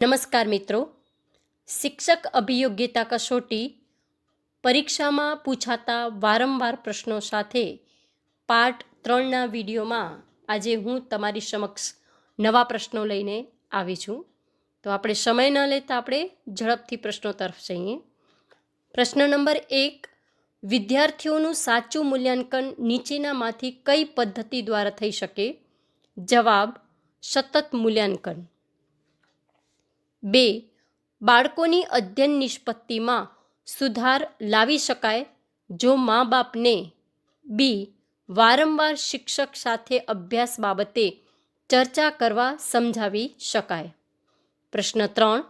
નમસ્કાર મિત્રો. શિક્ષક અભિયોગ્યતા કસોટી પરીક્ષામાં પૂછાતા વારંવાર પ્રશ્નો સાથે પાર્ટ ત્રણના વિડીયોમાં આજે હું તમારી સમક્ષ નવા પ્રશ્નો લઈને આવી છું. તો આપણે સમય ન લેતા આપણે ઝડપથી પ્રશ્નો તરફ જઈએ. પ્રશ્ન નંબર એક, વિદ્યાર્થીઓનું સાચું મૂલ્યાંકન નીચેનામાંથી કઈ પદ્ધતિ દ્વારા થઈ શકે? જવાબ, સતત મૂલ્યાંકન. બે, બાળકોની અધ્યયન નિષ્પત્તિમાં સુધાર લાવી શકાય જો મા બાપને. બી, વારંવાર શિક્ષક સાથે અભ્યાસ બાબતે ચર્ચા કરવા સમજાવી શકાય. પ્રશ્ન ત્રણ,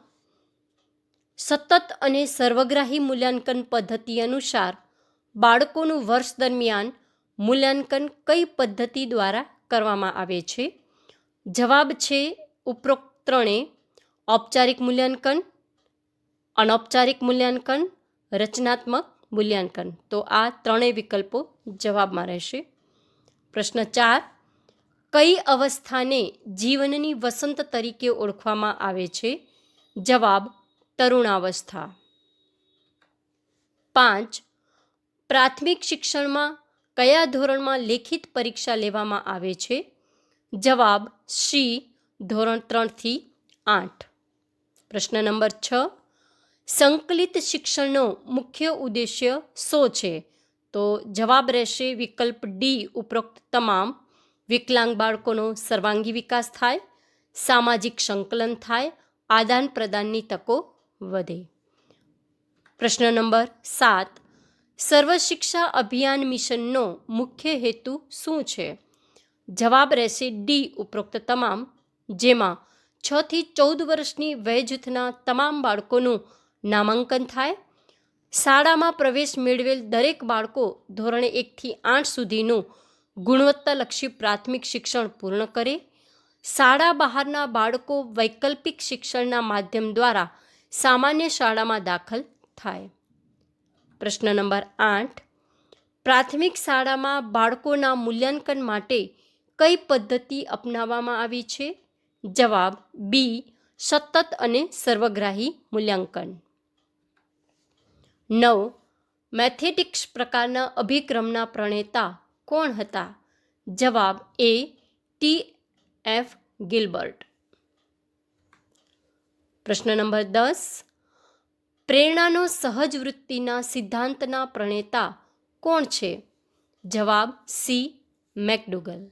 સતત અને સર્વગ્રાહી મૂલ્યાંકન પદ્ધતિ અનુસાર બાળકોનું વર્ષ દરમિયાન મૂલ્યાંકન કઈ પદ્ધતિ દ્વારા કરવામાં આવે છે? જવાબ છે ઉપરોક્ત ત્રણે ઔપચારિક મૂલ્યાંકન, અનૌપચારિક મૂલ્યાંકન, રચનાત્મક મૂલ્યાંકન. તો આ ત્રણેય વિકલ્પો જવાબમાં રહેશે. પ્રશ્ન ચાર, કઈ અવસ્થાને જીવનની વસંત તરીકે ઓળખવામાં આવે છે? જવાબ, તરુણાવસ્થા. પાંચ, પ્રાથમિક શિક્ષણમાં કયા ધોરણમાં લેખિત પરીક્ષા લેવામાં આવે છે? જવાબ, સી, ધોરણ ત્રણથી આઠ. પ્રશ્ન નંબર છ. સંકલિત શિક્ષણનો મુખ્ય ઉદ્દેશ્ય શો છે? તો જવાબ રહેશે વિકલ્પ ડી ઉપરોક્ત તમામ. વિકલાંગ બાળકોનો સર્વાંગી વિકાસ થાય, સામાજિક સંકલન થાય, આદાન પ્રદાનની તકો વધે. પ્રશ્ન નંબર સાત. સર્વ શિક્ષા અભિયાન મિશનનો મુખ્ય હેતુ શું છે? જવાબ રહેશે ડી ઉપરોક્ત તમામ. જેમાં છ થી ચૌદ વર્ષની વય જૂથના તમામ બાળકોનું નામાંકન થાય. શાળામાં પ્રવેશ મેળવેલ દરેક બાળકો ધોરણ એકથી આઠ સુધીનું ગુણવત્તાલક્ષી પ્રાથમિક શિક્ષણ પૂર્ણ કરે. શાળા બહારના બાળકો વૈકલ્પિક શિક્ષણના માધ્યમ દ્વારા સામાન્ય શાળામાં દાખલ થાય. પ્રશ્ન નંબર આઠ. પ્રાથમિક શાળામાં બાળકોના મૂલ્યાંકન માટે કઈ પદ્ધતિ અપનાવવામાં આવી છે? જવાબ બી, સતત અને સર્વગ્રાહી મૂલ્યાંકન. નવ, મેથેટિક્સ પ્રકારના અભિક્રમના પ્રણેતા કોણ હતા? જવાબ એ, ટી, એફ, ગિલબર્ટ. પ્રશ્ન નંબર દસ, પ્રેરણાનો સહજ વૃત્તિના સિદ્ધાંતના પ્રણેતા કોણ છે? જવાબ સી, મેકડુગલ.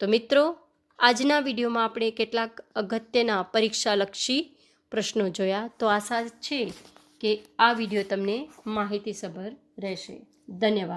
તો મિત્રો આજના વિડીયોમાં આપણે કેટલાક અગત્યના પરીક્ષાલક્ષી પ્રશ્નો જોયા. તો આશા છે કે આ વીડિયો તમને માહિતીસભર રહેશે. ધન્યવાદ.